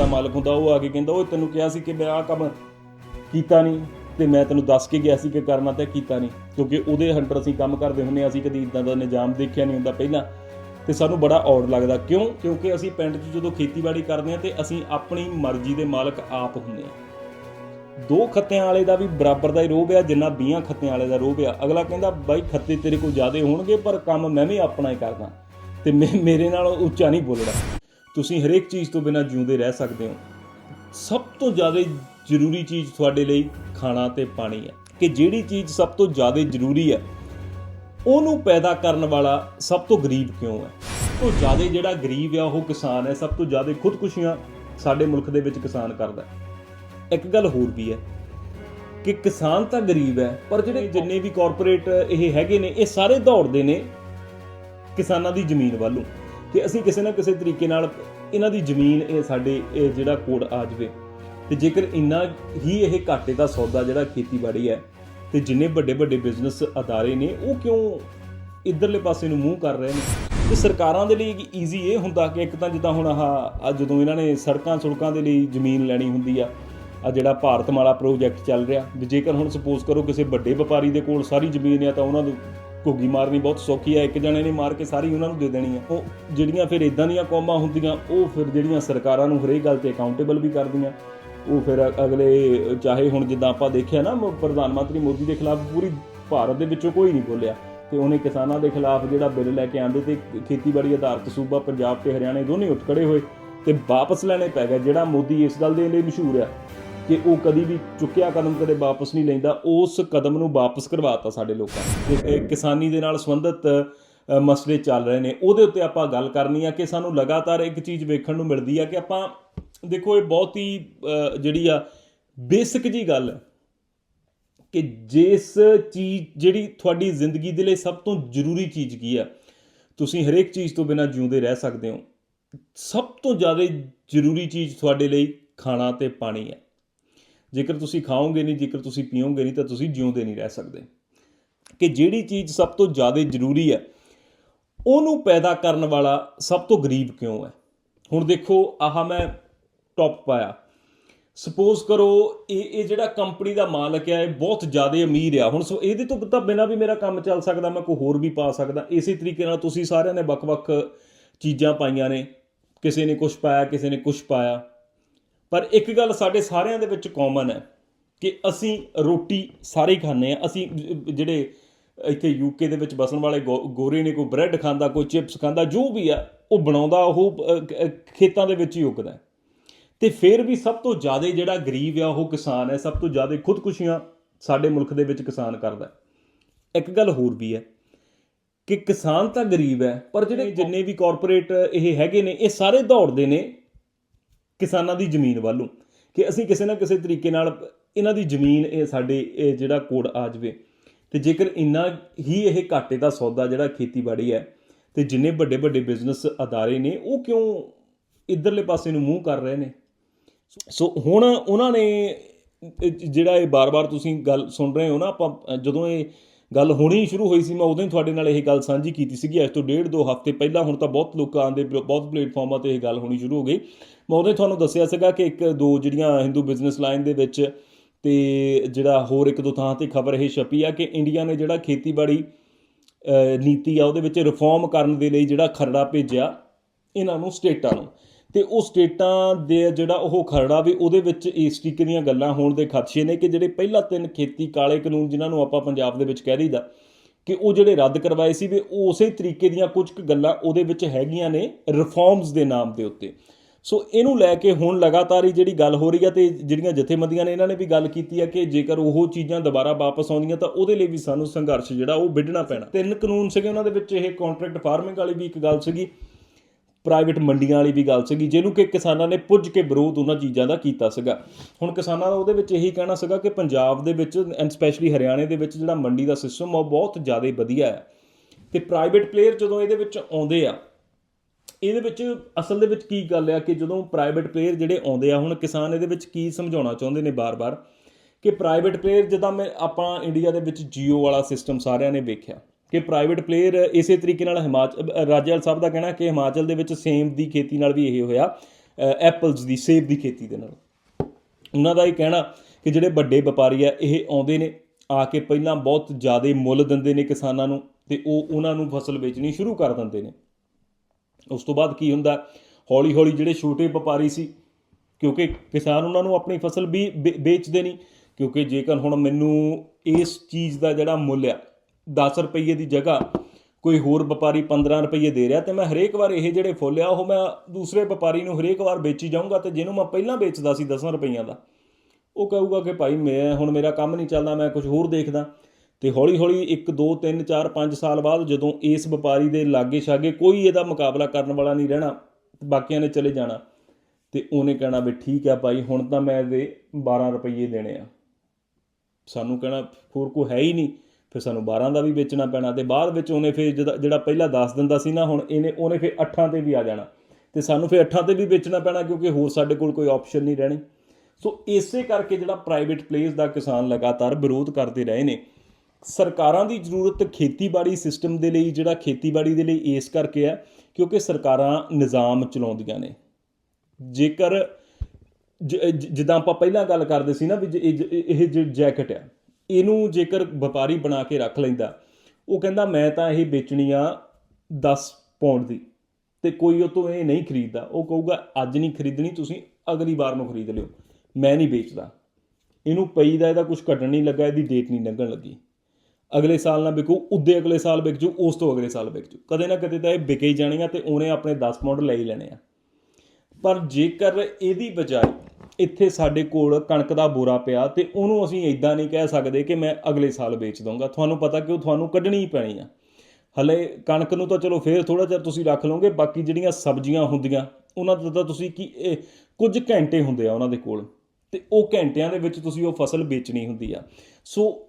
ਦਾ ਮਾਲਕ ਹੁੰਦਾ ਉਹ ਆ ਕੇ ਕਹਿੰਦਾ ਉਹ ਤੈਨੂੰ ਕਿਹਾ ਸੀ ਕਿ ਮੈਂ ਆਹ ਕੰਮ ਕੀਤਾ ਨਹੀਂ ਤੇ ਮੈਂ ਤੈਨੂੰ ਦੱਸ ਕੇ ਗਿਆ ਸੀ ਕਿ ਕਰਨਾ ਤੇ ਕੀਤਾ ਨਹੀਂ ਕਿਉਂਕਿ ਉਹਦੇ ਹੰਡਰ ਅਸੀਂ ਕੰਮ ਕਰਦੇ ਹੁੰਨੇ ਹਾਂ, ਅਸੀਂ ਕਦੀ ਇਦਾਂ ਦਾ ਨਿਜ਼ਾਮ ਦੇਖਿਆ ਨਹੀਂ ਹੁੰਦਾ ਪਹਿਲਾਂ ਤੇ ਸਾਨੂੰ ਬੜਾ ਔੜ ਲੱਗਦਾ। ਕਿਉਂ? ਕਿਉਂਕਿ ਅਸੀਂ ਪਿੰਡ 'ਚ ਜਦੋਂ ਖੇਤੀਬਾੜੀ ਕਰਦੇ ਹਾਂ ਤੇ ਅਸੀਂ ਆਪਣੀ ਮਰਜ਼ੀ ਦੇ ਮਾਲਕ ਆਪ ਹੁੰਦੇ ਹਾਂ। ਦੋ ਖੱਤਿਆਂ ਵਾਲੇ ਦਾ ਵੀ ਬਰਾਬਰ ਦਾ ਹੀ ਰੋਹ ਆ ਜਿੰਨਾ 20 ਖੱਤਿਆਂ ਵਾਲੇ ਦਾ ਰੋਹ ਆ। ਅਗਲਾ ਕਹਿੰਦਾ ਬਾਈ ਖੱਤੇ ਤੇਰੇ ਕੋਲ ਜ਼ਿਆਦੇ ਹੋਣਗੇ ਪਰ ਕੰਮ ਮੈਂ ਵੀ ਆਪਣਾ ਹੀ ਕਰਦਾ ਤੇ ਮੈਂ- ਮੇਰੇ ਨਾਲ ਉੱਚਾ ਨਹੀਂ ਬੋਲਦਾ। ਤੁਸੀਂ ਹਰੇਕ ਚੀਜ਼ ਤੋਂ ਬਿਨਾਂ ਜਿਉਂਦੇ ਰਹਿ ਸਕਦੇ ਹੋ। ਸਭ ਤੋਂ ਜ਼ਿਆਦਾ ਜ਼ਰੂਰੀ ਚੀਜ਼ ਤੁਹਾਡੇ ਲਈ ਖਾਣਾ ਤੇ ਪਾਣੀ ਹੈ ਕਿ ਜਿਹੜੀ ਚੀਜ਼ ਸਭ ਤੋਂ ਜ਼ਿਆਦਾ ਜ਼ਰੂਰੀ ਹੈ, ਉਹਨੂੰ ਪੈਦਾ ਕਰਨ ਵਾਲਾ ਸਭ ਤੋਂ ਗਰੀਬ ਕਿਉਂ ਹੈ? ਤੋਂ ਜ਼ਿਆਦਾ ਜਿਹੜਾ ਗਰੀਬ ਆ ਉਹ ਕਿਸਾਨ ਹੈ, ਸਭ ਤੋਂ ਜ਼ਿਆਦਾ ਖੁਦਕੁਸ਼ੀਆਂ ਸਾਡੇ ਮੁਲਕ ਦੇ ਵਿੱਚ ਕਿਸਾਨ ਕਰਦਾ ਇੱਕ ਗੱਲ ਹੋਰ ਵੀ ਹੈ ਕਿ ਕਿਸਾਨ ਤਾਂ ਗਰੀਬ ਹੈ, ਪਰ ਜਿਹੜੇ ਜਿੰਨੇ ਵੀ ਕਾਰਪੋਰੇਟ ਇਹ ਹੈਗੇ ਨੇ, ਇਹ ਸਾਰੇ ਦੌੜਦੇ ਨੇ ਕਿਸਾਨਾਂ ਦੀ ਜ਼ਮੀਨ ਵੱਲੋਂ ਕਿ ਅਸੀਂ ਕਿਸੇ ਨਾ ਕਿਸੇ ਤਰੀਕੇ ਨਾਲ ਇਹਨਾਂ ਦੀ ਜ਼ਮੀਨ, ਇਹ ਸਾਡੇ, ਇਹ ਜਿਹੜਾ ਕੋਡ ਆ ਜਾਵੇ। ਤੇ ਜੇਕਰ ਇੰਨਾ ਹੀ ਇਹ ਘਾਟੇ ਦਾ ਸੌਦਾ ਜਿਹੜਾ ਖੇਤੀਬਾੜੀ ਹੈ, ਤੇ ਜਿੰਨੇ ਵੱਡੇ ਵੱਡੇ ਬਿਜ਼ਨਸ ਅਦਾਰੇ ਨੇ, ਉਹ ਕਿਉਂ ਇਧਰਲੇ ਪਾਸੇ ਨੂੰ ਮੂੰਹ ਕਰ ਰਹੇ ਨੇ? ਤੇ ਸਰਕਾਰਾਂ ਦੇ ਲਈ ਈਜ਼ੀ ਇਹ ਹੁੰਦਾ ਕਿ ਇੱਕ ਤਾਂ ਜਿੱਦਾਂ ਹੁਣ ਆਹ ਜਦੋਂ ਇਹਨਾਂ ਨੇ ਸੜਕਾਂ ਸੁੜਕਾਂ ਦੇ ਲਈ ਜ਼ਮੀਨ ਲੈਣੀ ਹੁੰਦੀ ਆ ਆ ਜਿਹੜਾ ਭਾਰਤਮਾਲਾ ਪ੍ਰੋਜੈਕਟ ਚੱਲ ਰਿਹਾ ਵੀ ਜੇਕਰ ਹੁਣ ਸਪੋਜ਼ ਕਰੋ ਕਿਸੇ ਵੱਡੇ ਵਪਾਰੀ ਦੇ ਕੋਲ ਸਾਰੀ ਜ਼ਮੀਨ ਆ, ਤਾਂ ਉਹਨਾਂ ਨੂੰ ਘੁੱਗੀ ਮਾਰਨੀ ਬਹੁਤ ਸੌਖੀ ਹੈ, ਇੱਕ ਜਣੇ ਨੇ ਮਾਰ ਕੇ ਸਾਰੀ ਉਹਨਾਂ ਨੂੰ ਦੇ ਦੇਣੀ ਹੈ। ਉਹ ਜਿਹੜੀਆਂ ਫਿਰ ਇਦਾਂ ਦੀਆਂ ਕੌਮਾਂ ਹੁੰਦੀਆਂ, ਉਹ ਫਿਰ ਜਿਹੜੀਆਂ ਸਰਕਾਰਾਂ ਨੂੰ ਹਰੇਕ ਗੱਲ ਤੇ ਅਕਾਊਂਟੇਬਲ ਵੀ ਕਰਦੀਆਂ। ਉਹ ਫਿਰ ਅਗਲੇ ਚਾਹੇ ਹੁਣ ਜਿੱਦਾਂ ਆਪਾਂ ਦੇਖਿਆ ਨਾ ਪ੍ਰਧਾਨ ਮੰਤਰੀ ਮੋਦੀ ਦੇ ਖਿਲਾਫ ਪੂਰੀ ਭਾਰਤ ਦੇ ਵਿੱਚੋਂ ਕੋਈ ਨਹੀਂ ਬੋਲਿਆ। ਤੇ ਉਹਨੇ ਕਿਸਾਨਾਂ ਦੇ ਖਿਲਾਫ ਜਿਹੜਾ ਬਿੱਲ ਲੈ ਕੇ ਆਂਦੇ ਤੇ ਖੇਤੀਬਾੜੀ ਆਧਾਰਿਤ ਸੂਬਾ ਪੰਜਾਬ ਤੇ ਹਰਿਆਣਾ ਦੋਨੇ ਉੱਠ ਖੜੇ ਹੋਏ ਤੇ ਵਾਪਸ ਲੈਣੇ ਪੈ ਗਏ, ਜਿਹੜਾ ਮੋਦੀ ਇਸ ਗੱਲ ਦੇ ਲਈ ਮਸ਼ਹੂਰ ਆ। ਕਿ ਉਹ ਕਦੀ ਵੀ ਚੁੱਕਿਆ ਕਦਮ ਕਦੇ ਵਾਪਸ ਨਹੀਂ ਲੈਂਦਾ, ਉਸ ਕਦਮ ਨੂੰ ਵਾਪਸ ਕਰਵਾਤਾ ਸਾਡੇ ਲੋਕਾਂ ਨੇ। ਕਿਸਾਨੀ ਦੇ ਨਾਲ ਸੰਬੰਧਿਤ ਮਸਲੇ ਚੱਲ ਰਹੇ ਨੇ। ਉਹਦੇ ਉੱਤੇ ਆਪਾਂ ਗੱਲ ਕਰਨੀ ਆ ਕਿ ਸਾਨੂੰ ਲਗਾਤਾਰ ਇੱਕ ਚੀਜ਼ ਵੇਖਣ ਨੂੰ ਮਿਲਦੀ ਆ ਕਿ ਆਪਾਂ, ਦੇਖੋ ਇਹ ਬਹੁਤ ਹੀ ਜਿਹੜੀ ਆ, ਬੇਸਿਕ ਜੀ ਗੱਲ ਹੈ ਕਿ ਜਿਸ ਚੀਜ਼, ਜਿਹੜੀ ਤੁਹਾਡੀ ਜ਼ਿੰਦਗੀ ਦੇ ਲਈ ਸਭ ਤੋਂ ਜ਼ਰੂਰੀ ਚੀਜ਼ ਕੀ ਆ, ਤੁਸੀਂ ਹਰੇਕ ਚੀਜ਼ ਤੋਂ ਬਿਨਾਂ ਜਿਉਂਦੇ ਰਹਿ ਸਕਦੇ ਹੋ। ਸਭ ਤੋਂ ਜ਼ਿਆਦਾ ਜ਼ਰੂਰੀ ਚੀਜ਼ ਤੁਹਾਡੇ ਲਈ ਖਾਣਾ ਤੇ ਪਾਣੀ ਹੈ ਜੇਕਰ ਤੁਸੀਂ ਖਾਓਗੇ ਨਹੀਂ, ਜੇਕਰ ਤੁਸੀਂ ਪੀਓਗੇ ਨਹੀਂ, ਤਾਂ ਤੁਸੀਂ ਜਿਉਂਦੇ ਨਹੀਂ ਰਹਿ ਸਕਦੇ। ਕਿ ਜਿਹੜੀ ਚੀਜ਼ ਸਭ ਤੋਂ ਜ਼ਿਆਦਾ ਜ਼ਰੂਰੀ ਹੈ, ਉਹਨੂੰ ਪੈਦਾ ਕਰਨ ਵਾਲਾ ਸਭ ਤੋਂ ਗਰੀਬ ਕਿਉਂ ਹੈ? ਹੁਣ ਦੇਖੋ, ਆਹ ਮੈਂ ਟੌਪ ਪਾਇਆ। ਸਪੋਜ਼ ਕਰੋ, ਇਹ ਇਹ ਜਿਹੜਾ ਕੰਪਨੀ ਦਾ ਮਾਲਕ ਹੈ, ਇਹ ਬਹੁਤ ਜ਼ਿਆਦਾ ਅਮੀਰ ਆ। ਹੁਣ ਸੋ, ਇਹਦੇ ਤੋਂ ਤਾਂ ਬਿਨਾਂ ਵੀ ਮੇਰਾ ਕੰਮ ਚੱਲ ਸਕਦਾ, ਮੈਂ ਕੋਈ ਹੋਰ ਵੀ ਪਾ ਸਕਦਾ। ਇਸੇ ਤਰੀਕੇ ਨਾਲ ਤੁਸੀਂ ਸਾਰਿਆਂ ਨੇ ਵੱਖ-ਵੱਖ ਚੀਜ਼ਾਂ ਪਾਈਆਂ ਨੇ। ਕਿਸੇ ਨੇ ਕੁਝ ਪਾਇਆ, ਕਿਸੇ ਨੇ ਕੁਝ ਪਾਇਆ। ਪਰ ਇੱਕ ਗੱਲ ਸਾਡੇ ਸਾਰਿਆਂ ਦੇ ਵਿੱਚ ਕਾਮਨ ਹੈ ਕਿ ਅਸੀਂ ਰੋਟੀ ਸਾਰੇ ਖਾਂਦੇ ਆ ਅਸੀਂ ਜਿਹੜੇ ਇੱਥੇ ਯੂਕੇ ਦੇ ਵਿੱਚ ਬਸਣ ਵਾਲੇ ਗੋਰੇ ਨੇ ਕੋਈ ਬ੍ਰੈਡ ਖਾਂਦਾ ਕੋਈ ਚਿਪਸ ਖਾਂਦਾ ਜੋ ਵੀ ਆ ਉਹ ਬਣਾਉਂਦਾ ਉਹ ਖੇਤਾਂ ਦੇ ਵਿੱਚ ਹੀ ਉੱਗਦਾ। ਤੇ ਫਿਰ ਵੀ ਸਭ ਤੋਂ ਜ਼ਿਆਦਾ ਜਿਹੜਾ ਗਰੀਬ ਆ ਉਹ ਕਿਸਾਨ ਹੈ ਸਭ ਤੋਂ ਜ਼ਿਆਦਾ ਖੁਦਕੁਸ਼ੀਆਂ ਸਾਡੇ ਮੁਲਕ ਦੇ ਵਿੱਚ ਕਿਸਾਨ ਕਰਦਾ। ਇੱਕ ਗੱਲ ਹੋਰ ਵੀ ਹੈ ਕਿ ਕਿਸਾਨ ਤਾਂ ਗਰੀਬ ਹੈ ਪਰ ਜਿਹੜੇ ਜਿੰਨੇ ਵੀ ਕਾਰਪੋਰੇਟ ਇਹ ਹੈਗੇ ਨੇ ਇਹ ਸਾਰੇ ਦੌੜਦੇ ਨੇ ਕਿਸਾਨਾਂ ਦੀ ਜ਼ਮੀਨ ਵੱਲੋਂ ਕਿ ਅਸੀਂ ਕਿਸੇ ਨਾ ਕਿਸੇ ਤਰੀਕੇ ਨਾਲ ਇਹਨਾਂ ਦੀ ਜ਼ਮੀਨ, ਇਹ ਸਾਡੇ, ਇਹ ਜਿਹੜਾ ਕੋਡ ਆ ਜਾਵੇ। ਤੇ ਜੇਕਰ ਇੰਨਾ ਹੀ ਇਹ ਘਾਟੇ ਦਾ ਸੌਦਾ ਜਿਹੜਾ ਖੇਤੀਬਾੜੀ ਹੈ, ਤੇ ਜਿੰਨੇ ਵੱਡੇ ਵੱਡੇ ਬਿਜ਼ਨਸ ਅਦਾਰੇ ਨੇ, ਉਹ ਕਿਉਂ ਇਧਰਲੇ ਪਾਸੇ ਨੂੰ ਮੂੰਹ ਕਰ ਰਹੇ ਨੇ? ਸੋ ਹੁਣ ਉਹਨਾਂ ਨੇ ਜਿਹੜਾ ਇਹ ਬਾਰ-ਬਾਰ ਤੁਸੀਂ ਗੱਲ ਸੁਣ ਰਹੇ ਹੋ ਨਾ, ਆਪਾਂ ਜਦੋਂ ਇਹ ਗੱਲ ਹੋਣੀ ਸ਼ੁਰੂ ਹੋਈ ਸੀ, ਮੈਂ ਉਦੋਂ ਹੀ ਤੁਹਾਡੇ ਨਾਲ ਇਹ ਗੱਲ ਸਾਂਝੀ ਕੀਤੀ ਸੀਗੀ, ਅੱਜ ਤੋਂ ਡੇਢ ਦੋ ਹਫ਼ਤੇ ਪਹਿਲਾਂ, ਹੁਣ ਤਾਂ ਬਹੁਤ ਲੋਕਾਂ ਦੇ ਬਹੁਤ ਪਲੇਟਫਾਰਮਾਂ ਤੇ ਇਹ ਗੱਲ ਹੋਣੀ ਸ਼ੁਰੂ ਹੋ ਗਈ। ਮੈਂ ਉਦੋਂ ਹੀ ਤੁਹਾਨੂੰ ਦੱਸਿਆ ਸੀਗਾ ਕਿ ਇੱਕ ਦੋ ਜਿਹੜੀਆਂ ਹਿੰਦੂ ਬਿਜ਼ਨਸ ਲਾਈਨ ਦੇ ਵਿੱਚ ਤੇ ਜਿਹੜਾ ਹੋਰ ਇੱਕ ਦੋ ਥਾਂ ਤੇ ਖਬਰ ਇਹ ਛਪੀ ਆ ਕਿ ਇੰਡੀਆ ਨੇ ਜਿਹੜਾ ਖੇਤੀਬਾੜੀ ਨੀਤੀ ਆ, ਉਹਦੇ ਵਿੱਚ ਰਿਫਾਰਮ ਕਰਨ ਦੇ ਲਈ ਜਿਹੜਾ ਖਰੜਾ ਭੇਜਿਆ, ਇਹਨਾਂ ਨੂੰ ਸਟੇਟਾਂ ਨੂੰ। ਤੇ ਉਹ ਸਟੇਟਾਂ ਦੇ ਜਿਹੜਾ ਉਹ ਖਰੜਾ ਵੀ ਉਹਦੇ ਵਿੱਚ ਇਸ ਤਰੀਕੇ ਦੀਆਂ ਗੱਲਾਂ ਹੋਣ ਦੇ ਖਦਸ਼ੇ ਨੇ ਕਿ ਜਿਹੜੇ ਪਹਿਲਾਂ ਤਿੰਨ ਖੇਤੀ ਕਾਲੇ ਕਾਨੂੰਨ ਜਿਨ੍ਹਾਂ ਨੂੰ ਆਪਾਂ ਪੰਜਾਬ ਦੇ ਵਿੱਚ ਕਹਿ ਦਈਦਾ, ਕਿ ਉਹ ਜਿਹੜੇ ਰੱਦ ਕਰਵਾਏ ਸੀ ਵੀ ਉਸੇ ਤਰੀਕੇ ਦੀਆਂ ਕੁਝ ਕੁ ਗੱਲਾਂ ਉਹਦੇ ਵਿੱਚ ਹੈਗੀਆਂ ਨੇ ਰਿਫਾਰਮਸ ਦੇ ਨਾਮ ਦੇ ਉੱਤੇ। ਸੋ ਇਹਨੂੰ ਲੈ ਕੇ ਹੁਣ ਲਗਾਤਾਰ ਹੀ ਜਿਹੜੀ ਗੱਲ ਹੋ ਰਹੀ ਹੈ ਤੇ ਜਿਹੜੀਆਂ ਜਥੇਬੰਦੀਆਂ ਨੇ ਇਹਨਾਂ ਨੇ ਵੀ ਗੱਲ ਕੀਤੀ ਹੈ ਕਿ ਜੇਕਰ ਉਹ ਚੀਜ਼ਾਂ ਦੁਬਾਰਾ ਵਾਪਸ ਆਉਂਦੀਆਂ ਤਾਂ ਉਹਦੇ ਲਈ ਵੀ ਸਾਨੂੰ ਸੰਘਰਸ਼ ਜਿਹੜਾ ਉਹ ਵਿੱਢਣਾ ਪੈਣਾ। ਤਿੰਨ ਕਾਨੂੰਨ ਸੀਗੇ ਉਹਨਾਂ ਦੇ ਵਿੱਚ, ਇਹ ਕੰਟਰੈਕਟ ਫਾਰਮਿੰਗ ਵਾਲੀ ਵੀ ਇੱਕ ਗੱਲ ਸੀਗੀ। ਪ੍ਰਾਈਵੇਟ ਮੰਡੀਆਂ ਵਾਲੀ ਵੀ ਗੱਲ ਸੀਗੀ, ਜਿਹਨੂੰ ਕਿ ਕਿਸਾਨਾਂ ਨੇ ਪੁੱਜ ਕੇ ਵਿਰੋਧ ਉਹਨਾਂ ਚੀਜ਼ਾਂ ਦਾ ਕੀਤਾ ਸੀਗਾ। ਹੁਣ ਕਿਸਾਨਾਂ ਦਾ ਉਹਦੇ ਵਿੱਚ ਇਹੀ ਕਹਿਣਾ ਸੀਗਾ ਕਿ ਪੰਜਾਬ ਦੇ ਵਿੱਚ ਐਂਡ ਸਪੈਸ਼ਲੀ ਹਰਿਆਣੇ ਦੇ ਵਿੱਚ ਜਿਹੜਾ ਮੰਡੀ ਦਾ ਸਿਸਟਮ ਉਹ ਬਹੁਤ ਜ਼ਿਆਦਾ ਵਧੀਆ ਹੈ। ਤੇ ਪ੍ਰਾਈਵੇਟ ਪਲੇਅਰ ਜਦੋਂ ਇਹਦੇ ਵਿੱਚ ਆਉਂਦੇ ਆ, ਇਹਦੇ ਵਿੱਚ ਅਸਲ ਦੇ ਵਿੱਚ ਕੀ ਗੱਲ ਆ ਕਿ ਜਦੋਂ ਪ੍ਰਾਈਵੇਟ ਪਲੇਅਰ ਜਿਹੜੇ ਆਉਂਦੇ ਆ, ਹੁਣ ਕਿਸਾਨ ਇਹਦੇ ਵਿੱਚ ਕੀ ਸਮਝਾਉਣਾ ਚਾਹੁੰਦੇ ਨੇ ਬਾਰ-ਬਾਰ? ਕਿ ਪ੍ਰਾਈਵੇਟ ਪਲੇਅਰ ਜਿੱਦਾਂ ਮੈਂ ਆਪਾਂ ਇੰਡੀਆ ਦੇ ਵਿੱਚ ਜੀਓ ਵਾਲਾ ਸਿਸਟਮ ਸਾਰਿਆਂ ਨੇ ਵੇਖਿਆ ਕਿ ਪ੍ਰਾਈਵੇਟ ਪਲੇਅਰ ਇਸੇ ਤਰੀਕੇ ਨਾਲ ਹਿਮਾਚਲ ਰਾਜੇਵਾਲ ਸਾਹਿਬ ਦਾ ਕਹਿਣਾ ਕਿ ਹਿਮਾਚਲ ਦੇ ਵਿੱਚ ਸੇਮ ਦੀ ਖੇਤੀ ਨਾਲ ਵੀ ਇਹ ਹੋਇਆ ਐਪਲਸ ਦੀ, ਸੇਬ ਦੀ ਖੇਤੀ ਦੇ ਨਾਲ। ਉਹਨਾਂ ਦਾ ਇਹ ਕਹਿਣਾ ਕਿ ਜਿਹੜੇ ਵੱਡੇ ਵਪਾਰੀ ਆ, ਇਹ ਆਉਂਦੇ ਨੇ, ਆ ਕੇ ਪਹਿਲਾਂ ਬਹੁਤ ਜ਼ਿਆਦਾ ਮੁੱਲ ਦਿੰਦੇ ਨੇ ਕਿਸਾਨਾਂ ਨੂੰ ਤੇ ਉਹ ਉਹਨਾਂ ਨੂੰ ਫਸਲ ਵੇਚਣੀ ਸ਼ੁਰੂ ਕਰ ਦਿੰਦੇ ਨੇ। ਉਸ ਤੋਂ ਬਾਅਦ ਕੀ ਹੁੰਦਾ ਹੌਲੀ ਹੌਲੀ ਜਿਹੜੇ ਛੋਟੇ ਵਪਾਰੀ ਸੀ, ਕਿਉਂਕਿ ਕਿਸਾਨ ਉਹਨਾਂ ਨੂੰ ਆਪਣੀ ਫਸਲ ਵੀ ਵੇਚਦੇ ਨਹੀਂ, ਕਿਉਂਕਿ ਜੇਕਰ ਹੁਣ ਮੈਨੂੰ ਇਸ ਚੀਜ਼ ਦਾ ਜਿਹੜਾ ਮੁੱਲ ਆ 10 ਰੁਪਏ ਦੀ ਜਗ੍ਹਾ ਕੋਈ ਹੋਰ ਵਪਾਰੀ 15 ਰੁਪਏ ਦੇ ਰਿਹਾ ਤੇ ਮੈਂ ਹਰੇਕ ਵਾਰ ਇਹ ਜਿਹੜੇ ਫੁੱਲ ਆ, ਉਹ ਮੈਂ ਦੂਸਰੇ ਵਪਾਰੀ ਨੂੰ ਹਰੇਕ ਵਾਰ ਵੇਚੀ ਜਾਊਂਗਾ ਤੇ ਜਿਹਨੂੰ ਮੈਂ ਪਹਿਲਾਂ ਵੇਚਦਾ ਸੀ 10 ਰੁਪਈਆਂ ਦਾ, ਉਹ ਕਹੂਗਾ ਕਿ ਭਾਈ ਮੈਂ ਹੁਣ ਮੇਰਾ ਕੰਮ ਨਹੀਂ ਚੱਲਦਾ, ਮੈਂ ਕੁਝ ਹੋਰ ਦੇਖਦਾ। ਤੇ ਹੌਲੀ ਹੌਲੀ 1 2 3 4 5 ਸਾਲ ਬਾਅਦ ਜਦੋਂ ਇਸ ਵਪਾਰੀ ਦੇ ਲਾਗੇ ਛਾਗੇ ਕੋਈ ਇਹਦਾ ਮੁਕਾਬਲਾ ਕਰਨ ਵਾਲਾ ਨਹੀਂ ਰਹਿਣਾ, ਬਾਕੀਆਂ ਨੇ ਚਲੇ ਜਾਣਾ, ਤੇ ਉਹਨੇ ਕਹਿਣਾ ਵੀ ਠੀਕ ਆ ਭਾਈ, ਹੁਣ ਤਾਂ ਮੈਂ ਇਹਦੇ 12 ਰੁਪਏ ਦੇਣੇ ਆ। ਸਾਨੂੰ ਕਹਿਣਾ, ਹੋਰ ਕੋ ਹੈ ਹੀ ਨਹੀਂ। ਫਿਰ ਸਾਨੂੰ 12 ਦਾ ਵੀ ਵੇਚਣਾ ਪੈਣਾ ਤੇ ਬਾਅਦ ਵਿੱਚ ਉਹਨੇ ਫਿਰ ਜਿਹਦਾ- ਜਿਹੜਾ ਪਹਿਲਾਂ 10 ਦਿੰਦਾ ਸੀ ਨਾ, ਹੁਣ ਇਹਨੇ ਉਹਨੇ ਫਿਰ 8 ਤੇ ਵੀ ਆ ਜਾਣਾ। ਤੇ ਸਾਨੂੰ ਫਿਰ 8 ਤੇ ਵੀ ਵੇਚਣਾ ਪੈਣਾ ਕਿਉਂਕਿ ਹੋਰ ਸਾਡੇ ਕੋਲ ਕੋਈ ਆਪਸ਼ਨ ਨਹੀਂ ਰਹਿਣੀ। ਸੋ ਇਸੇ ਕਰਕੇ ਜਿਹੜਾ ਪ੍ਰਾਈਵੇਟ ਪਲੇਸ ਦਾ ਕਿਸਾਨ ਲਗਾਤਾਰ ਵਿਰੋਧ ਕਰਦੇ ਰਹੇ ਨੇ, ਸਰਕਾਰਾਂ ਦੀ ਜ਼ਰੂਰਤ ਖੇਤੀਬਾੜੀ ਸਿਸਟਮ ਦੇ ਲਈ, ਜਿਹੜਾ ਖੇਤੀਬਾੜੀ ਦੇ ਲਈ ਇਸ ਕਰਕੇ ਆ ਕਿਉਂਕਿ ਸਰਕਾਰਾਂ ਨਿਜ਼ਾਮ ਚਲਾਉਂਦੀਆਂ ਨੇ। ਜੇਕਰ ਜਿੱਦਾਂ ਆਪਾਂ ਪਹਿਲਾਂ ਗੱਲ ਕਰਦੇ ਸੀ ਨਾ ਵੀ ਜੇ ਇਹ ਜੈਕਟ ਆ ਇਹਨੂੰ ਜੇਕਰ ਵਪਾਰੀ ਬਣਾ ਕੇ ਰੱਖ ਲੈਂਦਾ, ਉਹ ਕਹਿੰਦਾ, ਮੈਂ ਤਾਂ ਇਹ ਵੇਚਣੀ ਆ 10 ਪੌਂਡ ਦੀ ਤੇ ਕੋਈ ਉਹ ਤੋਂ ਇਹ ਨਹੀਂ ਖਰੀਦਦਾ। ਉਹ ਕਹੂਗਾ, ਅੱਜ ਨਹੀਂ ਖਰੀਦਣੀ, ਤੁਸੀਂ ਅਗਲੀ ਵਾਰ ਨੂੰ ਖਰੀਦ ਲਿਓ। ਮੈਂ ਨਹੀਂ ਵੇਚਦਾ। ਇਹਨੂੰ ਪਈ ਦਾ ਇਹਦਾ ਕੁਝ ਘਟਣ ਨਹੀਂ ਲੱਗਾ, ਇਹਦੀ ਡੇਟ ਨਹੀਂ ਲੰਘਣ ਲੱਗੀ। ਅਗਲੇ ਸਾਲ ਨਾ ਵਿਕੂ, ਉੱਦੇ ਅਗਲੇ ਸਾਲ ਵਿਕ ਜੂ, ਉਸ ਤੋਂ ਅਗਲੇ ਸਾਲ ਵਿਕ ਜੂ। ਕਦੇ ਨਾ ਕਦੇ ਤਾਂ ਇਹ ਵਿਕੇ ਹੀ ਜਾਣੀਆਂ ਤੇ ਉਹਨੇ ਆਪਣੇ 10 ਪੌਂਡ ਲੈ ਹੀ ਲੈਣੇ ਆ। ਪਰ ਜੇਕਰ ਇਹਦੀ ਬਜਾਏ ਇੱਥੇ ਸਾਡੇ ਕੋਲ ਕਣਕ ਦਾ ਬੋਰਾ ਪਿਆ ਤੇ ਉਹਨੂੰ ਅਸੀਂ ਇਦਾਂ ਨਹੀਂ ਕਹਿ ਸਕਦੇ ਕਿ ਮੈਂ ਅਗਲੇ ਸਾਲ ਵੇਚ ਦਊਂਗਾ। ਤੁਹਾਨੂੰ ਪਤਾ ਕਿ ਉਹ ਤੁਹਾਨੂੰ ਕੱਢਣੀ ਹੀ ਪੈਣੀ ਆ। ਹਲੇ ਕਣਕ ਨੂੰ ਤਾਂ ਚਲੋ ਫੇਰ ਥੋੜਾ ਜਿਹਾ ਤੁਸੀਂ ਰੱਖ ਲਓਗੇ, ਬਾਕੀ ਜਿਹੜੀਆਂ ਸਬਜ਼ੀਆਂ ਹੁੰਦੀਆਂ, ਉਹਨਾਂ ਦਾ ਤਾਂ ਤੁਸੀਂ ਕੀ, ਇਹ ਕੁਝ ਘੰਟੇ ਹੁੰਦੇ ਆ ਉਹਨਾਂ ਦੇ ਕੋਲ ਤੇ ਉਹ ਘੰਟਿਆਂ ਦੇ ਵਿੱਚ ਤੁਸੀਂ ਉਹ ਫਸਲ ਵੇਚਣੀ ਹੁੰਦੀ ਆ। ਸੋ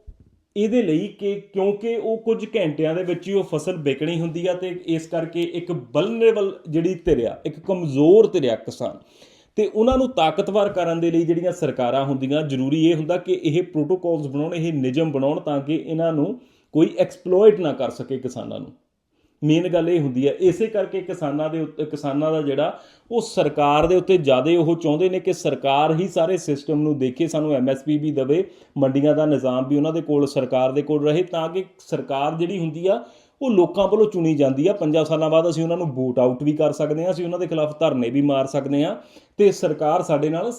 ਇਹਦੇ ਲਈ ਕਿ ਕਿਉਂਕਿ ਉਹ ਕੁਝ ਘੰਟਿਆਂ ਦੇ ਵਿੱਚ ਹੀ ਉਹ ਫਸਲ ਵਿਕਣੀ ਹੁੰਦੀ ਆ ਤੇ ਇਸ ਕਰਕੇ ਇੱਕ ਵਲਨਰੇਬਲ ਜਿਹੜੀ ਧਿਰਿਆ ਇੱਕ ਕਮਜ਼ੋਰ ਧਿਰਿਆ ਕਿਸਾਨ। ਤੇ ਉਹਨਾਂ ਨੂੰ ਤਾਕਤਵਰ ਕਰਨ ਦੇ ਲਈ ਜਿਹੜੀਆਂ ਸਰਕਾਰਾਂ ਹੁੰਦੀਆਂ, ਜ਼ਰੂਰੀ ਇਹ ਹੁੰਦਾ ਕਿ ਇਹ ਪ੍ਰੋਟੋਕਾਲਸ ਬਣਾਉਣ, ਇਹ ਨਿਯਮ ਬਣਾਉਣ ਤਾਂ ਕਿ ਇਹਨਾਂ ਨੂੰ ਕੋਈ ਐਕਸਪਲੋਇਟ ਨਾ ਕਰ ਸਕੇ ਕਿਸਾਨਾਂ ਨੂੰ। ਮੇਨ ਗੱਲ ਇਹ ਹੁੰਦੀ ਹੈ, ਇਸੇ ਕਰਕੇ ਕਿਸਾਨਾਂ ਦੇ ਉੱਤੇ, ਕਿਸਾਨਾਂ ਦਾ ਜਿਹੜਾ ਉਹ ਸਰਕਾਰ ਦੇ ਉੱਤੇ ਜ਼ਿਆਦਾ ਉਹ ਚਾਹੁੰਦੇ ਨੇ ਕਿ ਸਰਕਾਰ ਹੀ ਸਾਰੇ ਸਿਸਟਮ ਨੂੰ ਦੇਖੇ, ਸਾਨੂੰ ਐਮਐਸਪੀ ਵੀ ਦਵੇ, ਮੰਡੀਆਂ ਦਾ ਨਿਜ਼ਾਮ ਵੀ ਉਹਨਾਂ ਦੇ ਕੋਲ, ਸਰਕਾਰ ਦੇ ਕੋਲ ਰਹੇ ਤਾਂ ਕਿ ਸਰਕਾਰ ਜਿਹੜੀ ਹੁੰਦੀ ਆ ਉਹ ਲੋਕਾਂ ਵੱਲੋਂ ਚੁਣੀ ਜਾਂਦੀ ਆ। ਪੰਜਾਂ ਸਾਲਾਂ ਬਾਅਦ ਅਸੀਂ ਉਹਨਾਂ ਨੂੰ ਵੋਟ ਆਊਟ ਵੀ ਕਰ ਸਕਦੇ ਹਾਂ। ਅਸੀਂ ਉਹਨਾਂ ਦੇ ਖਿਲਾਫ ਧਰਨੇ ਵੀ ਮਾਰ ਸਕਦੇ ਹਾਂ ਤੇ ਸਰਕਾਰ ਸਾਡੇ ਨਾਲ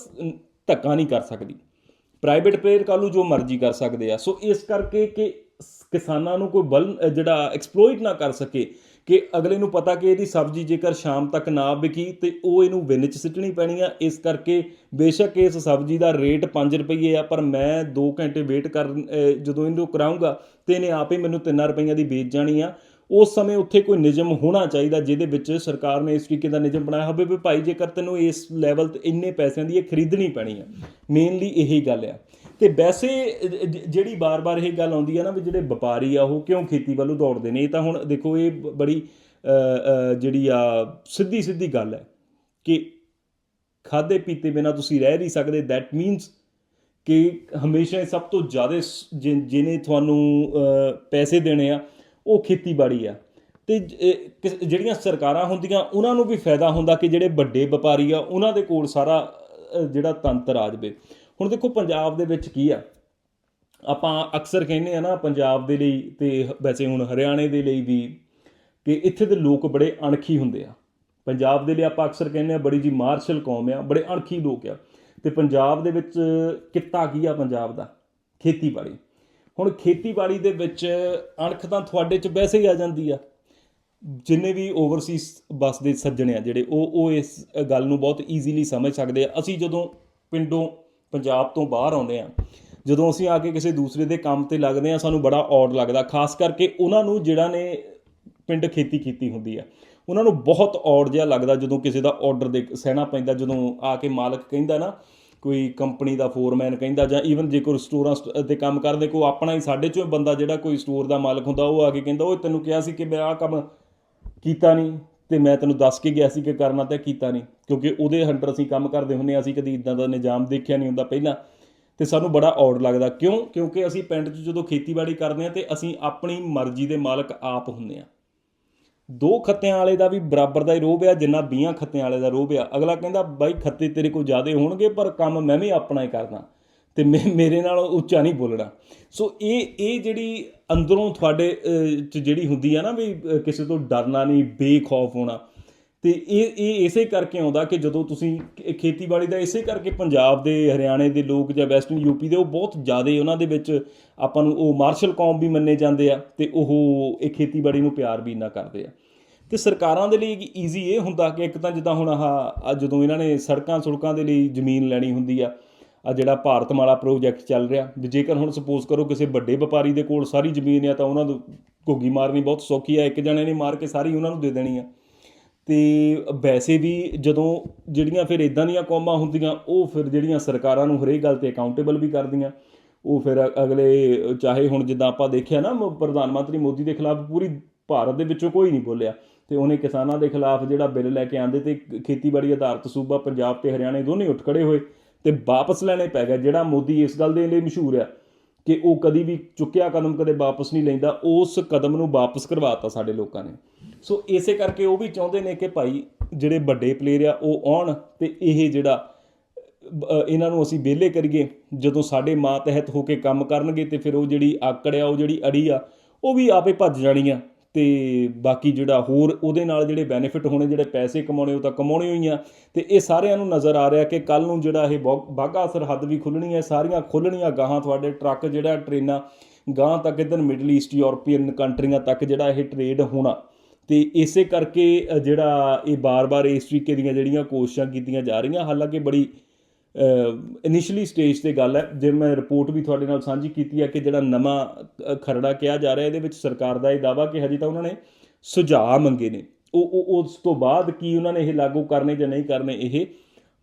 ਧੱਕਾ ਨਹੀਂ ਕਰ ਸਕਦੀ। ਪ੍ਰਾਈਵੇਟ ਪਲੇਅਰ ਕੱਲ੍ਹ ਨੂੰ ਜੋ ਮਰਜ਼ੀ ਕਰ ਸਕਦੇ ਆ। ਸੋ ਇਸ ਕਰਕੇ ਕਿ ਕਿਸਾਨਾਂ ਨੂੰ ਕੋਈ ਬਲ ਜਿਹੜਾ ਐਕਸਪਲੋਇਟ ਨਾ ਕਰ ਸਕੇ ਕਿ ਅਗਲੇ ਨੂੰ ਪਤਾ ਕਿ ਇਹਦੀ ਸਬਜ਼ੀ ਜੇਕਰ ਸ਼ਾਮ ਤੱਕ ਨਾ ਵਿਕੀ ਤੇ ਉਹ ਇਹਨੂੰ ਵਿੰਨ ਚ ਸਿੱਟਣੀ ਪੈਣੀ ਆ। ਇਸ ਕਰਕੇ ਬੇਸ਼ੱਕ ਇਸ ਸਬਜ਼ੀ ਦਾ ਰੇਟ 5 ਰੁਪਏ ਆ, ਪਰ ਮੈਂ 2 ਘੰਟੇ ਵੇਟ ਕਰ ਜਦੋਂ ਇਹਨੂੰ ਕਰਾਉਂਗਾ ਤੇ ਇਹਨੇ ਆਪੇ ਮੈਨੂੰ 3 ਰੁਪਈਆਂ ਦੀ ਵੇਚ ਜਾਣੀ ਆ। ਉਸ ਸਮੇਂ ਉੱਥੇ ਕੋਈ ਨਿਯਮ ਹੋਣਾ ਚਾਹੀਦਾ ਜਿਹਦੇ ਵਿੱਚ ਸਰਕਾਰ ਨੇ ਇਸ ਤਰੀਕੇ ਦਾ ਨਿਯਮ ਬਣਾਇਆ ਹੋਵੇ ਵੀ ਭਾਈ ਜੇਕਰ ਤੈਨੂੰ ਇਸ ਲੈਵਲ ਤੇ ਇੰਨੇ ਪੈਸਿਆਂ ਦੀ ਇਹ ਖਰੀਦਣੀ ਪੈਣੀ ਆ। ਮੇਨਲੀ ਇਹੀ ਗੱਲ ਆ। ਤੇ ਵੈਸੇ ਜਿਹੜੀ ਬਾਰ-ਬਾਰ ਇਹ ਗੱਲ ਆਉਂਦੀ ਆ ਨਾ ਵੀ ਜਿਹੜੇ ਵਪਾਰੀ ਆ, ਉਹ ਕਿਉਂ ਖੇਤੀ ਵੱਲੋਂ ਦੌੜਦੇ ਨੇ, ਇਹ ਤਾਂ ਹੁਣ ਦੇਖੋ, ਇਹ ਬੜੀ ਜਿਹੜੀ ਆ ਸਿੱਧੀ ਸਿੱਧੀ ਗੱਲ ਹੈ ਕਿ ਖਾਦੇ ਪੀਤੇ ਬਿਨਾ ਤੁਸੀਂ ਰਹਿ ਨਹੀਂ ਸਕਦੇ। ਦੈਟ ਮੀਨਸ ਕਿ ਹਮੇਸ਼ਾ ਸਭ ਤੋਂ ਜ਼ਿਆਦਾ ਸ- ਜਿ- ਜਿਹਨੇ ਤੁਹਾਨੂੰ ਪੈਸੇ ਦੇਣੇ ਆ, ਉਹ ਖੇਤੀਬਾੜੀ ਆ। ਤੇ ਜਿਹੜੀਆਂ ਸਰਕਾਰਾਂ ਹੁੰਦੀਆਂ, ਉਹਨਾਂ ਨੂੰ ਵੀ ਫਾਇਦਾ ਹੁੰਦਾ ਕਿ ਜਿਹੜੇ ਵੱਡੇ ਵਪਾਰੀ ਆ, ਉਹਨਾਂ ਦੇ ਕੋਲ ਸਾਰਾ ਜਿਹੜਾ ਤੰਤਰ ਆ ਜਾਵੇ ਹੁਣ ਦੇਖੋ ਪੰਜਾਬ ਦੇ ਵਿੱਚ ਕੀ ਆ? ਆਪਾਂ ਅਕਸਰ ਕਹਿੰਦੇ ਆ ਨਾ ਪੰਜਾਬ ਦੇ ਲਈ ਤੇ ਵੈਸੇ ਹੁਣ ਹਰਿਆਣੇ ਦੇ ਲਈ ਵੀ ਕਿ ਇੱਥੇ ਦੇ ਲੋਕ ਬੜੇ ਅਣਖੀ ਹੁੰਦੇ ਆ। ਪੰਜਾਬ ਦੇ ਲਈ ਆਪਾਂ ਅਕਸਰ ਕਹਿੰਦੇ ਆ ਬੜੀ ਜੀ ਮਾਰਸ਼ਲ ਕੌਮ ਆ, ਬੜੇ ਅਣਖੀ ਲੋਕ ਆ। ਤੇ ਪੰਜਾਬ ਦੇ ਵਿੱਚ ਕਿੱਤਾ ਕੀ ਆ ਪੰਜਾਬ ਦਾ? ਖੇਤੀਬਾੜੀ। ਹੁਣ ਖੇਤੀਬਾੜੀ ਦੇ ਵਿੱਚ ਅਣਖ ਤਾਂ ਤੁਹਾਡੇ 'ਚ ਵੈਸੇ ਹੀ ਆ ਜਾਂਦੀ ਆ। ਜਿੰਨੇ ਵੀ ਓਵਰਸੀਜ਼ ਬੱਸ ਦੇ ਸੱਜਣ ਆ ਜਿਹੜੇ, ਉਹ ਉਹ ਇਸ ਗੱਲ ਨੂੰ ਬਹੁਤ ਈਜ਼ੀਲੀ ਸਮਝ ਸਕਦੇ ਆ। ਅਸੀਂ ਜਦੋਂ ਪਿੰਡੋਂ ਪੰਜਾਬ ਤੋਂ ਬਾਹਰ ਆਉਂਦੇ ਆ। ਜਦੋਂ ਅਸੀਂ ਆ ਕੇ ਕਿਸੇ ਦੂਸਰੇ ਦੇ ਕੰਮ ਤੇ ਲੱਗਦੇ ਆ, ਸਾਨੂੰ ਬੜਾ ਔਡ ਲੱਗਦਾ, ਖਾਸ ਕਰਕੇ ਉਹਨਾਂ ਨੂੰ ਜਿਹੜਾ ਨੇ ਪਿੰਡ ਖੇਤੀ ਕੀਤੀ ਹੁੰਦੀ ਆ। ਉਹਨਾਂ ਨੂੰ ਬਹੁਤ ਔਡ ਜਿਹਾ ਲੱਗਦਾ ਜਦੋਂ ਕਿਸੇ ਦਾ ਆਰਡਰ ਦੇ ਸਹਿਣਾ ਪੈਂਦਾ, ਜਦੋਂ ਆ ਕੇ ਮਾਲਕ ਕਹਿੰਦਾ ਨਾ, ਕੋਈ ਕੰਪਨੀ ਦਾ ਫੋਰਮੈਨ ਕਹਿੰਦਾ ਜਾਂ ਈਵਨ ਜੇ ਕੋਈ ਸਟੋਰਾਂ ਸਟ- ਤੇ ਕੰਮ ਕਰਦੇ, ਕੋਈ ਆਪਣਾ ਹੀ ਸਾਡੇ ਚੋਂ ਬੰਦਾ ਜਿਹੜਾ ਕੋਈ ਸਟੋਰ ਦਾ ਮਾਲਕ ਹੁੰਦਾ, ਉਹ ਆ ਕੇ ਕਹਿੰਦਾ ਉਹ ਤੈਨੂੰ ਕਿਹਾ ਸੀ ਕਿ ਮੈਂ ਆਹ ਕੰਮ ਕੀਤਾ ਨਹੀਂ ਤੇ ਮੈਂ ਤੈਨੂੰ ਦੱਸ ਕੇ ਗਿਆ ਸੀ ਕਿ ਕਰਨਾ ਤਾਂ ਕੀਤਾ ਨਹੀਂ, ਕਿਉਂਕਿ ਉਹਦੇ ਹੰਡਰ ਅਸੀਂ ਕੰਮ ਕਰਦੇ ਹੁੰਨੇ ਆ ਅਸੀਂ ਕਦੀ ਇਦਾਂ ਦਾ ਨਿਜ਼ਾਮ ਦੇਖਿਆ ਨਹੀਂ ਹੁੰਦਾ ਪਹਿਲਾਂ। ਤੇ ਸਾਨੂੰ ਬੜਾ ਔੜ ਲੱਗਦਾ, ਕਿਉਂ? ਕਿਉਂਕਿ ਅਸੀਂ ਪਿੰਡ 'ਚ ਜਦੋਂ ਖੇਤੀਬਾੜੀ ਕਰਦੇ ਆ ਤੇ ਅਸੀਂ ਆਪਣੀ ਮਰਜ਼ੀ ਦੇ ਮਾਲਕ ਆਪ ਹੁੰਨੇ ਆ ਦੋ ਖੱਤਿਆਂ ਵਾਲੇ ਦਾ ਵੀ ਬਰਾਬਰ ਦਾ ਹੀ ਰੋਬ ਆ, ਜਿੰਨਾ 20 ਖੱਤਿਆਂ ਵਾਲੇ ਦਾ ਰੋਬ ਆ। ਅਗਲਾ ਕਹਿੰਦਾ, ਬਾਈ, ਖੱਤੇ ਤੇਰੇ ਕੋਲ ਜ਼ਿਆਦੇ ਹੋਣਗੇ, ਪਰ ਕੰਮ ਮੈਂ ਵੀ ਆਪਣਾ ਹੀ ਕਰਦਾ। ਤੇ ਮੈਂ, ਮੇਰੇ ਨਾਲ ਉੱਚਾ ਨਹੀਂ ਬੋਲਣਾ। ਸੋ ਇਹ ਇਹ ਜਿਹੜੀ ਅੰਦਰੋਂ ਤੁਹਾਡੇ 'ਚ ਜਿਹੜੀ ਹੁੰਦੀ ਆ ਨਾ ਵੀ ਕਿਸੇ ਤੋਂ ਡਰਨਾ ਨਹੀਂ, ਬੇਖੌਫ ਹੋਣਾ, ਤੇ ਇਹ ਇਹ ਇਸੇ ਕਰਕੇ ਆਉਂਦਾ ਕਿ ਜਦੋਂ ਤੁਸੀਂ ਖੇਤੀਬਾੜੀ ਦਾ ਇਸੇ ਕਰਕੇ ਪੰਜਾਬ ਦੇ, ਹਰਿਆਣੇ ਦੇ ਲੋਕ ਜਾਂ ਵੈਸਟਰਨ ਯੂਪੀ ਦੇ, ਉਹ ਬਹੁਤ ਜ਼ਿਆਦਾ ਉਹਨਾਂ ਦੇ ਵਿੱਚ ਆਪਾਂ ਨੂੰ ਉਹ ਮਾਰਸ਼ਲ ਕੌਮ ਵੀ ਮੰਨੇ ਜਾਂਦੇ ਆ ਤੇ ਉਹ ਇਹ ਖੇਤੀਬਾੜੀ ਨੂੰ ਪਿਆਰ ਵੀ ਇੰਨਾ ਕਰਦੇ ਆ। ਤੇ ਸਰਕਾਰਾਂ ਦੇ ਲਈ ਈਜ਼ੀ ਇਹ ਹੁੰਦਾ ਕਿ ਇੱਕ ਤਾਂ ਜਿੱਦਾਂ ਹੁਣ ਆਹ ਜਦੋਂ ਇਹਨਾਂ ਨੇ ਸੜਕਾਂ ਸੁੜਕਾਂ ਦੇ ਲਈ ਜ਼ਮੀਨ ਲੈਣੀ ਹੁੰਦੀ ਆ ਆ ਜਿਹੜਾ ਭਾਰਤਮਾਲਾ ਪ੍ਰੋਜੈਕਟ ਚੱਲ ਰਿਹਾ। ਵੀ ਜੇਕਰ ਹੁਣ ਸਪੋਜ਼ ਕਰੋ ਕਿਸੇ ਵੱਡੇ ਵਪਾਰੀ ਦੇ ਕੋਲ ਸਾਰੀ ਜ਼ਮੀਨ ਆ ਤਾਂ ਉਹਨਾਂ ਨੂੰ ਘੁੱਗੀ ਮਾਰਨੀ ਬਹੁਤ ਸੌਖੀ ਆ, ਇੱਕ ਜਣੇ ਨੇ ਮਾਰ ਕੇ ਸਾਰੀ ਉਹਨਾਂ ਨੂੰ ਦੇ ਦੇਣੀ ਆ। ਤੇ ਵੈਸੇ ਵੀ ਜਦੋਂ ਜਿਹੜੀਆਂ ਫਿਰ ਇਦਾਂ ਦੀਆਂ ਕੌਮਾਂ ਹੁੰਦੀਆਂ, ਉਹ ਫਿਰ ਜਿਹੜੀਆਂ ਸਰਕਾਰਾਂ ਨੂੰ ਹਰੇਕ ਗੱਲ ਤੇ ਅਕਾਊਂਟੇਬਲ ਵੀ ਕਰਦੀਆਂ, ਉਹ ਫਿਰ ਅਗਲੇ ਚਾਹੇ ਹੁਣ ਜਿੱਦਾਂ ਆਪਾਂ ਦੇਖਿਆ ਨਾ ਪ੍ਰਧਾਨ ਮੰਤਰੀ ਮੋਦੀ ਦੇ ਖਿਲਾਫ ਪੂਰੀ ਭਾਰਤ ਦੇ ਵਿੱਚੋਂ ਕੋਈ ਨਹੀਂ ਬੋਲਿਆ। ਤੇ ਉਹਨੇ ਕਿਸਾਨਾਂ ਦੇ ਖਿਲਾਫ ਜਿਹੜਾ ਬਿੱਲ ਲੈ ਕੇ ਆਂਦੇ ਤੇ ਖੇਤੀਬਾੜੀ ਆਧਾਰਿਤ ਸੂਬਾ ਪੰਜਾਬ ਤੇ ਹਰਿਆਣੇ ਦੋਨੇ ਉੱਠ ਖੜੇ ਹੋਏ। ਤੇ ਵਾਪਸ ਲੈਣੇ ਪੈ ਗਏ ਜਿਹੜਾ ਮੋਦੀ ਇਸ ਗੱਲ ਦੇ ਲਈ ਮਸ਼ਹੂਰ ਆ ਕਿ ਉਹ ਕਦੀ ਵੀ ਚੁੱਕਿਆ ਕਦਮ ਕਦੇ ਵਾਪਸ ਨਹੀਂ ਲੈਂਦਾ, ਉਸ ਕਦਮ ਨੂੰ ਵਾਪਸ ਕਰਵਾਤਾ ਸਾਡੇ ਲੋਕਾਂ ਨੇ। ਸੋ ਇਸੇ ਕਰਕੇ ਉਹ ਵੀ ਚਾਹੁੰਦੇ ਨੇ ਕਿ ਭਾਈ ਜਿਹੜੇ ਵੱਡੇ ਪਲੇਅਰ ਆ, ਉਹ ਆਉਣ ਤੇ ਇਹ ਜਿਹੜਾ ਇਹਨਾਂ ਨੂੰ ਅਸੀਂ ਵਿਹਲੇ ਕਰੀਏ। ਜਦੋਂ ਸਾਡੇ ਮਾਂ ਤਹਿਤ ਹੋ ਕੇ ਕੰਮ ਕਰਨਗੇ ਤੇ ਫਿਰ ਉਹ ਜਿਹੜੀ ਆਕੜ ਆ, ਉਹ ਜਿਹੜੀ ਅੜੀ ਆ, ਉਹ ਵੀ ਆਪੇ ਭੱਜ ਜਾਣੀ ਆ। ਅਤੇ ਬਾਕੀ ਜਿਹੜਾ ਹੋਰ ਉਹਦੇ ਨਾਲ ਜਿਹੜੇ ਬੈਨੀਫਿਟ ਹੋਣੇ, ਜਿਹੜੇ ਪੈਸੇ ਕਮਾਉਣੇ, ਉਹ ਤਾਂ ਕਮਾਉਣੇ ਹੋਈ ਆ। ਤੇ ਇਹ ਸਾਰਿਆਂ ਨੂੰ ਨਜ਼ਰ ਆ ਰਿਹਾ ਕਿ ਕੱਲ ਨੂੰ ਜਿਹੜਾ ਇਹ ਬਾਗਾ ਸਰਹੱਦ ਵੀ ਖੁੱਲਣੀ ਹੈ, ਸਾਰੀਆਂ ਖੁੱਲਣੀਆਂ ਗਾਹਾਂ ਤੁਹਾਡੇ ਟਰੱਕ ਜਿਹੜਾ, ਟ੍ਰੇਨਾਂ ਗਾਹਾਂ ਤੱਕ ਇਧਰ ਮਿਡਲ ਈਸਟ ਯੂਰਪੀਅਨ ਕੰਟਰੀਆਂ ਤੱਕ ਜਿਹੜਾ ਇਹ ਟ੍ਰੇਡ ਹੋਣਾ। ਤੇ ਇਸੇ ਕਰਕੇ ਜਿਹੜਾ ਇਹ ਬਾਰ-ਬਾਰ ਇਸ ਤਰੀਕੇ ਦੀਆਂ ਜਿਹੜੀਆਂ ਕੋਸ਼ਿਸ਼ਾਂ ਕੀਤੀਆਂ ਜਾ ਰਹੀਆਂ, ਹਾਲਾਂਕਿ ਬੜੀ ਇਨੀਸ਼ੀਅਲੀ ਸਟੇਜ ਤੇ ਗੱਲ ਹੈ, ਜੇ ਮੈਂ ਰਿਪੋਰਟ ਵੀ ਤੁਹਾਡੇ ਨਾਲ ਸਾਂਝੀ ਕੀਤੀ ਹੈ ਕਿ ਜਿਹੜਾ ਨਵਾਂ ਖਰੜਾ ਕਿਹਾ ਜਾ ਰਿਹਾ, ਇਹਦੇ ਵਿੱਚ ਸਰਕਾਰ ਦਾ ਇਹ ਦਾਵਾ ਕਿ ਹਜੇ ਤਾਂ ਉਹਨਾਂ ਨੇ ਸੁਝਾਅ ਮੰਗੇ ਨੇ। ਉਹ ਉਹ, ਉਸ ਤੋਂ ਬਾਅਦ ਕੀ ਉਹਨਾਂ ਨੇ ਇਹ ਲਾਗੂ ਕਰਨੇ ਜਾਂ ਨਹੀਂ ਕਰਨੇ, ਇਹ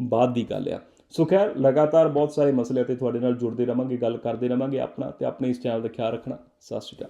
ਬਾਅਦ ਦੀ ਗੱਲ ਆ। ਸੋ ਖੈਰ, ਲਗਾਤਾਰ ਬਹੁਤ ਸਾਰੇ ਮਸਲੇ ਤੇ ਤੁਹਾਡੇ ਨਾਲ ਜੁੜਦੇ ਰਵਾਂਗੇ, ਗੱਲ ਕਰਦੇ ਰਵਾਂਗੇ ਆਪਣਾ, ਤੇ ਆਪਣੇ ਇਸ ਚੈਨਲ ਦਾ ਖਿਆਲ ਰੱਖਣਾ। ਸਤਿ ਸ਼੍ਰੀ ਅਕਾਲ।